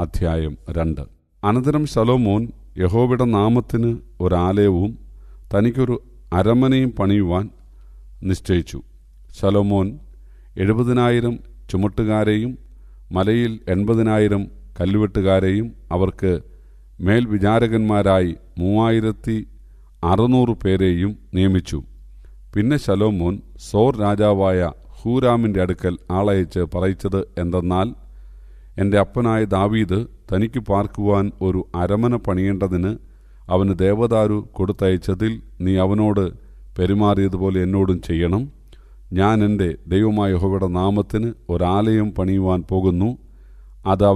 അധ്യായം രണ്ട്. അനന്തരം ശലോമോൻ യഹോവയുടെ നാമത്തിന് ഒരാലയവും തനിക്കൊരു അരമനയും പണിയുവാൻ നിശ്ചയിച്ചു. ശലോമോൻ എഴുപതിനായിരം ചുമട്ടുകാരെയും മലയിൽ എൺപതിനായിരം കല്ലുവെട്ടുകാരെയും അവർക്ക് മേൽവിചാരകന്മാരായി മൂവായിരത്തി അറുന്നൂറ് പേരെയും നിയമിച്ചു. പിന്നെ ശലോമോൻ സോർ രാജാവായ ഹൂരാമിന്റെ അടുക്കൽ ആളയച്ച് പറയിച്ചത് എന്തെന്നാൽ എന്റെ അപ്പനായ ദാവീദ് തനിക്ക് പാർക്കുവാൻ ഒരു അരമന പണിയേണ്ടതിന് അവന് ദേവദാരു കൊടുത്തയച്ചതിൽ നീ അവനോട് പെരുമാറിയതുപോലെ എന്നോടും ചെയ്യണം. ഞാൻ എന്റെ ദൈവമായ യഹോവയുടെ നാമത്തിന് ഒരാലയം പണിയുവാൻ പോകുന്നു. അത്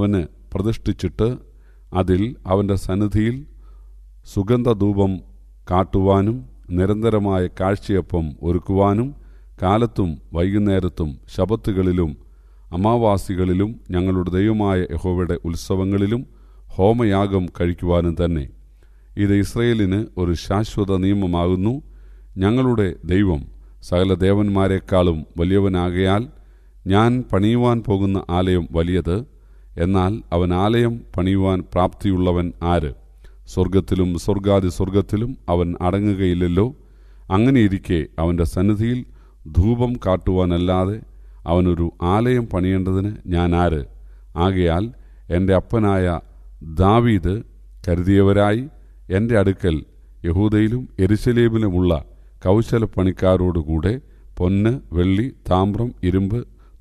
പ്രതിഷ്ഠിച്ചിട്ട് അതിൽ അവന്റെ സന്നിധിയിൽ സുഗന്ധധൂപം കാട്ടുവാനും നിരന്തരമായ കാഴ്ചയപ്പം ഒരുക്കുവാനും കാലത്തും വൈകുന്നേരത്തും ശബത്തുകളിലും അമാവാസികളിലും ഞങ്ങളുടെ ദൈവമായ യഹോവയുടെ ഉത്സവങ്ങളിലും ഹോമയാഗം കഴിക്കുവാനും തന്നെ. ഇത് ഇസ്രയേലിന് ഒരു ശാശ്വത നിയമമാകുന്നു. ഞങ്ങളുടെ ദൈവം സകല ദേവന്മാരെക്കാളും വലിയവനാകയാൽ ഞാൻ പണിയുവാൻ പോകുന്ന ആലയം വലിയത്. എന്നാൽ അവൻ ആലയം പണിയുവാൻ പ്രാപ്തിയുള്ളവൻ ആര്? സ്വർഗത്തിലും സ്വർഗാദി സ്വർഗത്തിലും അവൻ അടങ്ങുകയില്ലല്ലോ. അങ്ങനെയിരിക്കെ അവന്റെ സന്നിധിയിൽ ധൂപം കാട്ടുവാനല്ലാതെ അവനൊരു ആലയം പണിയേണ്ടതിന് ഞാൻ ആര് ആകയാൽ എന്റെ അപ്പനായ ദാവീദ് കരുതിയവരായി എന്റെ അടുക്കൽ യഹൂദയിലും എരിശലേമിലുമുള്ള കൗശലപ്പണിക്കാരോടുകൂടെ പൊന്ന് വെള്ളി താമ്രം ഇരുമ്പ്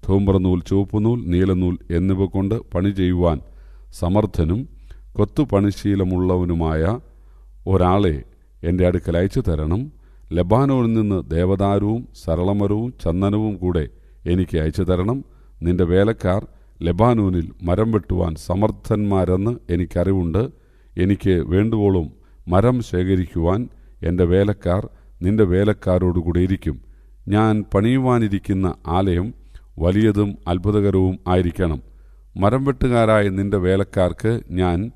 തൂമ്പ്രനൂൽ ചുവപ്പുനൂൽ നീലനൂൽ എന്നിവ കൊണ്ട് പണി ചെയ്യുവാൻ സമർത്ഥനും കൊത്തുപണിശീലമുള്ളവനുമായ ഒരാളെ എന്റെ അടുക്കൽ അയച്ചു തരണം ലബാനോനിൽ നിന്ന് ദേവദാരവും സരളമരവും ചന്ദനവും കൂടെ എനിക്ക് അയച്ചു തരണം. നിന്റെ വേലക്കാർ ലെബാനൂനിൽ മരം വെട്ടുവാൻ സമർത്ഥന്മാരെന്ന് എനിക്കറിവുണ്ട്. എനിക്ക് വേണ്ടുവോളും മരം ശേഖരിക്കുവാൻ എന്റെ വേലക്കാർ നിന്റെ വേലക്കാരോടുകൂടെ ഇരിക്കും. ഞാൻ പണിയുവാനിരിക്കുന്ന ആലയം വലിയതും അത്ഭുതകരവും ആയിരിക്കണം. മരം വെട്ടുകാരായ നിന്റെ വേലക്കാർക്ക് ഞാൻ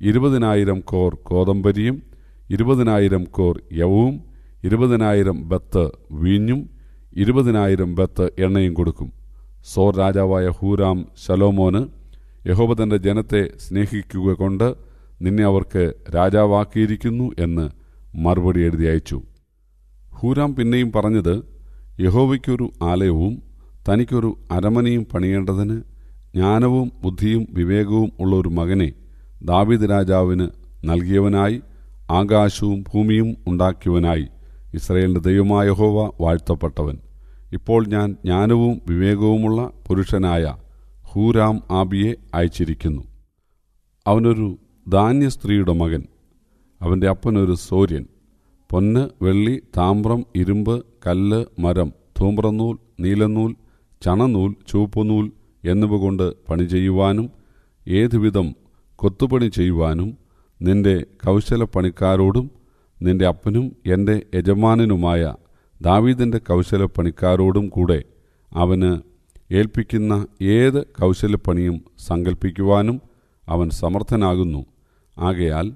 ഇരുപതിനായിരം കോർ കോതമ്പരിയും ഇരുപതിനായിരം കോർ യവവും ഇരുപതിനായിരം ബത്ത് വീഞ്ഞും ഇരുപതിനായിരം ബത്ത് എണ്ണയും കൊടുക്കും. സോർ രാജാവായ ഹൂരാം ശലോമോന് യഹോബ തന്റെ ജനത്തെ സ്നേഹിക്കുക കൊണ്ട് നിന്നെ അവർക്ക് രാജാവാക്കിയിരിക്കുന്നു എന്ന് മറുപടി എഴുതി അയച്ചു. ഹൂരാം പിന്നെയും പറഞ്ഞത് യഹോവയ്ക്കൊരു ആലയവും തനിക്കൊരു അരമനയും പണിയേണ്ടതിന് ജ്ഞാനവും ബുദ്ധിയും വിവേകവും ഉള്ള ഒരു മകനെ ദാവിദ് രാജാവിന് നൽകിയവനായി ആകാശവും ഭൂമിയും ഉണ്ടാക്കിയവനായി ഇസ്രയേലിന്റെ ദൈവമായ യഹോവ വാഴ്ത്തപ്പെട്ടവൻ. ഇപ്പോൾ ഞാൻ ജ്ഞാനവും വിവേകവുമുള്ള പുരുഷനായ ഹൂരാം ആബിയെ അയച്ചിരിക്കുന്നു. അവനൊരു ധാന്യ സ്ത്രീയുടെ മകൻ. അവന്റെ അപ്പനൊരു സൂര്യൻ. പൊന്ന് വെള്ളി താമ്രം ഇരുമ്പ് കല്ല് മരം ധൂമ്രനൂൽ നീലനൂൽ ചണനൂൽ ചുവപ്പുനൂൽ എന്നിവ കൊണ്ട് പണി ചെയ്യുവാനും ഏതുവിധം കൊത്തുപണി ചെയ്യുവാനും നിന്റെ കൗശലപ്പണിക്കാരോടും നിന്റെ അപ്പനും എന്റെ യജമാനനുമായ ദാവീദിന്റെ കൗശലപ്പണിക്കാരോടും കൂടെ അവന് ഏൽപ്പിക്കുന്ന ഏത് കൗശലപ്പണിയും സങ്കല്പിക്കുവാനും അവൻ സമർത്ഥനാകുന്നു. ആകയാൽ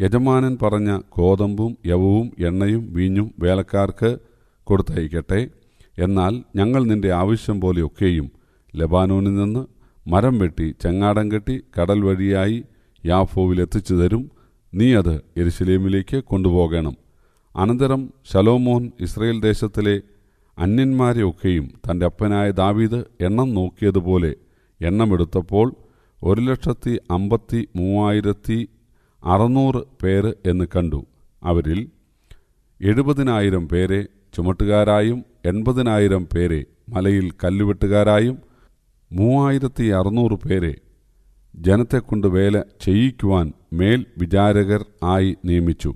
യജമാനൻ പറഞ്ഞ ഗോതമ്പും യവവും എണ്ണയും വീഞ്ഞും വേലക്കാർക്ക് കൊടുത്തയക്കട്ടെ. എന്നാൽ ഞങ്ങൾ നിന്റെ ആവശ്യം പോലെയൊക്കെയും ലബാനോനിൽ നിന്ന് മരം വെട്ടി ചെങ്ങാടം കെട്ടി കടൽ വഴിയായി യാഫോവിൽ എത്തിച്ചു തരും നീ അത് എരുശലേമിലേക്ക് കൊണ്ടുപോകണം. അനന്തരം ശലോമോൻ ഇസ്രയേൽ ദേശത്തിലെ അന്യന്മാരെ ഒക്കെയും തന്റെ അപ്പനായ ദാവീദ് എണ്ണം നോക്കിയതുപോലെ എണ്ണമെടുത്തപ്പോൾ ഒരു ലക്ഷത്തി അമ്പത്തി മൂവായിരത്തി അറുന്നൂറ് പേര് എന്ന് കണ്ടു. അവരിൽ എഴുപതിനായിരം പേരെ ചുമട്ടുകാരായും എൺപതിനായിരം പേരെ മലയിൽ കല്ലുവെട്ടുകാരായും മൂവായിരത്തി അറുന്നൂറ് പേരെ ജനത്തെക്കൊണ്ട് വേല ചെയ്യിക്കുവാൻ മേൽ വിചാരകർ ആയി നിയമിച്ചു.